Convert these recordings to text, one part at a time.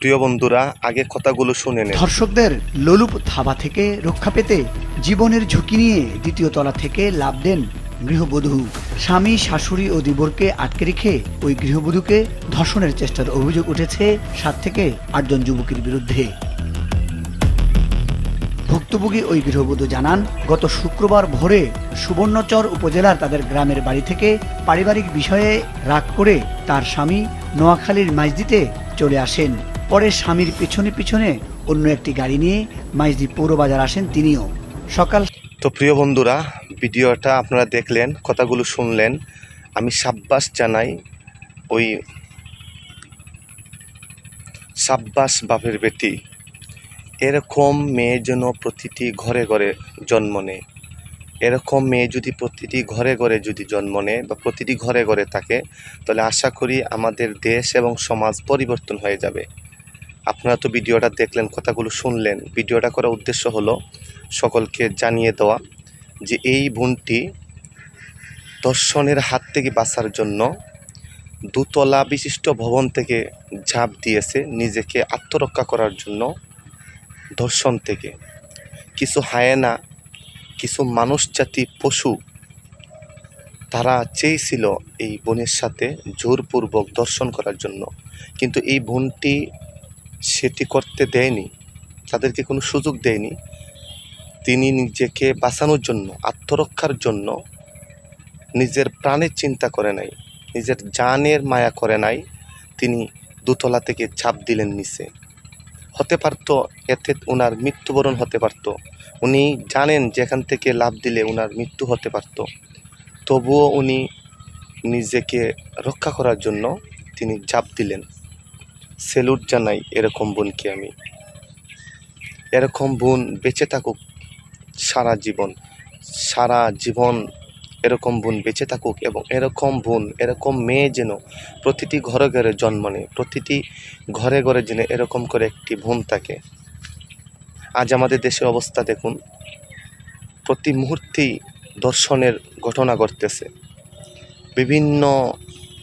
প্রিয় বন্ধুরা, আগে কথাগুলো শুনে নেন। ধর্ষকদের লোলুপ থাবা থেকে রক্ষা পেতে জীবনের ঝুঁকি নিয়ে দ্বিতীয় তলা থেকে লাভ দেন গৃহবধূ। স্বামী, শাশুড়ি ও দিবরকে আটকে রেখে ওই গৃহবধূকে ধর্ষণের চেষ্টার অভিযোগ উঠেছে সাত থেকে আটজন যুবকের বিরুদ্ধে। ভুক্তভোগী ওই গৃহবধূ জানান, গত শুক্রবার ভোরে সুবর্ণচর উপজেলার তাদের গ্রামের বাড়ি থেকে পারিবারিক বিষয়ে রাগ করে তার স্বামী নোয়াখালীর মাইজদিতে চলে আসেন। পরে স্বামীর পিছনে পিছনে অন্য একটি গাড়ি নিয়ে মাইজদি পৌরবাজার আসেন তিনিও। সকাল তো প্রিয় বন্ধুরা, ভিডিওটা আপনারা দেখলেন, কথাগুলো শুনলেন। আমি সাব্বাস জানাই ওই সাব্বাস বাপের বেটি। এরকম মেয়ে যেন প্রতিটি ঘরে ঘরে জন্ম নেয়। এরকম মেয়ে যদি প্রতিটি ঘরে ঘরে যদি জন্ম নেয় বা প্রতিটি ঘরে ঘরে থাকে, তাহলে আশা করি আমাদের দেশ এবং সমাজ পরিবর্তন হয়ে যাবে। আপনারা তো ভিডিওটা দেখলেন, কথাগুলো শুনলেন। ভিডিওটা করার উদ্দেশ্য হলো সকলকে জানিয়ে দেওয়া যে এই বোনটি দর্শনের হাত থেকে বাঁচার জন্য দুতলা বিশিষ্ট ভবন থেকে ঝাঁপ দিয়েছে, নিজেকে আত্মরক্ষা করার জন্য ধর্ষণ থেকে। কিছু হায়েনা, কিছু মানুষ জাতি, পশু, তারা চেয়েছিল এই বোনের সাথে জোরপূর্বক দর্শন করার জন্য। কিন্তু এই বোনটি সেটি করতে দেয়নি, তাদেরকে কোনো সুযোগ দেয়নি। তিনি নিজেকে বাঁচানোর জন্য, আত্মরক্ষার জন্য নিজের প্রাণের চিন্তা করে নাই, নিজের জানের মায়া করে নাই, তিনি দোতলা থেকে ঝাঁপ দিলেন নিচে। হতে পারতো, এতে ওনার মৃত্যুবরণ হতে পারতো। উনি জানেন যেখান থেকে লাভ দিলে ওনার মৃত্যু হতে পারতো। তবুও উনি নিজেকে রক্ষা করার জন্য তিনি ঝাঁপ দিলেন। সেলুট জানাই এরকম বোনকে আমি। এরকম বোন বেঁচে থাকুক সারা জীবন সারা জীবন এরকম বোন বেঁচে থাকুক এবং এরকম বোন, এরকম মেয়ে যেন প্রতিটি ঘরে ঘরে জন্ম নেয়, প্রতিটি ঘরে ঘরে যেন এরকম করে একটি বোন থাকে। আজ আমাদের দেশের অবস্থা দেখুন, প্রতি মুহূর্তেই দর্শনের ঘটনা ঘটতেছে। বিভিন্ন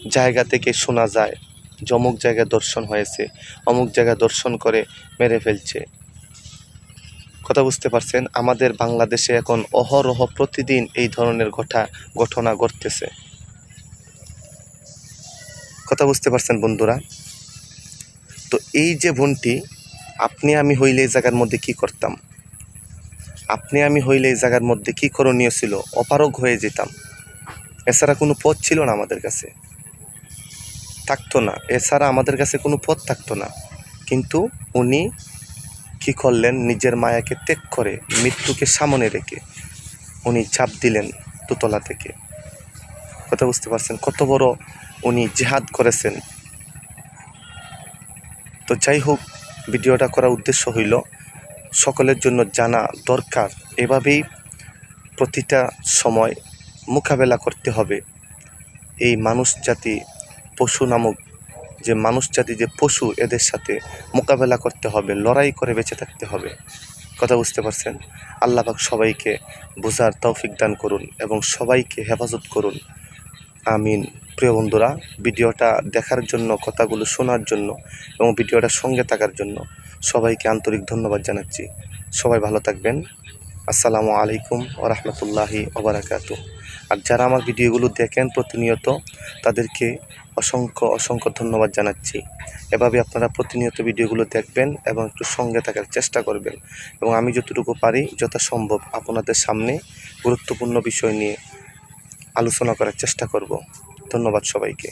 জায়গা থেকে শোনা যায় যে অমুক জায়গায় দর্শন হয়েছে, অমুক জায়গায় দর্শন করে মেরে ফেলছে। কথা বুঝতে পারছেন? আমাদের বাংলাদেশে এখন অহরহ প্রতিদিন এই ধরনের ঘটা, ঘটনা ঘটতেছে। কথা বুঝতে পারছেন বন্ধুরা? তো এই যে বোনটি, আপনি আমি হইলে এই জায়গার মধ্যে কি করতাম? আপনি আমি হইলে এই জায়গার মধ্যে কি করণীয় ছিল? অপারগ হয়ে যেতাম। এছাড়া কোনো পথ ছিল না আমাদের কাছে। থাকতো না। এছাড়া আমাদের কাছে কোনো পথ থাকতো না। কিন্তু উনি কি করলেন? নিজের মায়াকে ত্যাগ করে মৃত্যুকে সামনে রেখে উনি চাপ দিলেন দোতলা থেকে। কথা বুঝতে পারছেন? কত বড় উনি জেহাদ করেছেন। তো যাই হোক, ভিডিওটা করার উদ্দেশ্য হইল সকলের জন্য জানা দরকার। এভাবেই প্রতিটা সময় মোকাবেলা করতে হবে। এই মানুষ জাতি পশু নামক যে মানুষ জাতি যে পশু এদের সাথে মোকাবেলা করতে হবে, লড়াই করে বেঁচে থাকতে হবে। কথা বুঝতে পারছেন? আল্লাহ পাক সবাইকে বোঝার তৌফিক দান করুন এবং সবাইকে হেফাজত করুন। আমিন। প্রিয় বন্ধুরা, ভিডিওটা দেখার জন্য, কথাগুলো শোনার জন্য এবং ভিডিওটা সঙ্গে থাকার জন্য সবাইকে আন্তরিক ধন্যবাদ জানাচ্ছি। সবাই ভালো থাকবেন। আসসালামু আলাইকুম ও রহমতুল্লাহি ওবরাকাতু আর যারা আমার ভিডিওগুলো দেখেন প্রতিনিয়ত, তাদেরকে অসংখ্য অসংখ্য ধন্যবাদ জানাচ্ছি। এভাবে আপনারা প্রতিনিয়ত ভিডিওগুলো দেখবেন এবং একটু সঙ্গে থাকার চেষ্টা করবেন। এবং আমি যতটুকু পারি যথাসম্ভব আপনাদের সামনে গুরুত্বপূর্ণ বিষয় নিয়ে আলোচনা করার চেষ্টা করব। ধন্যবাদ সবাইকে।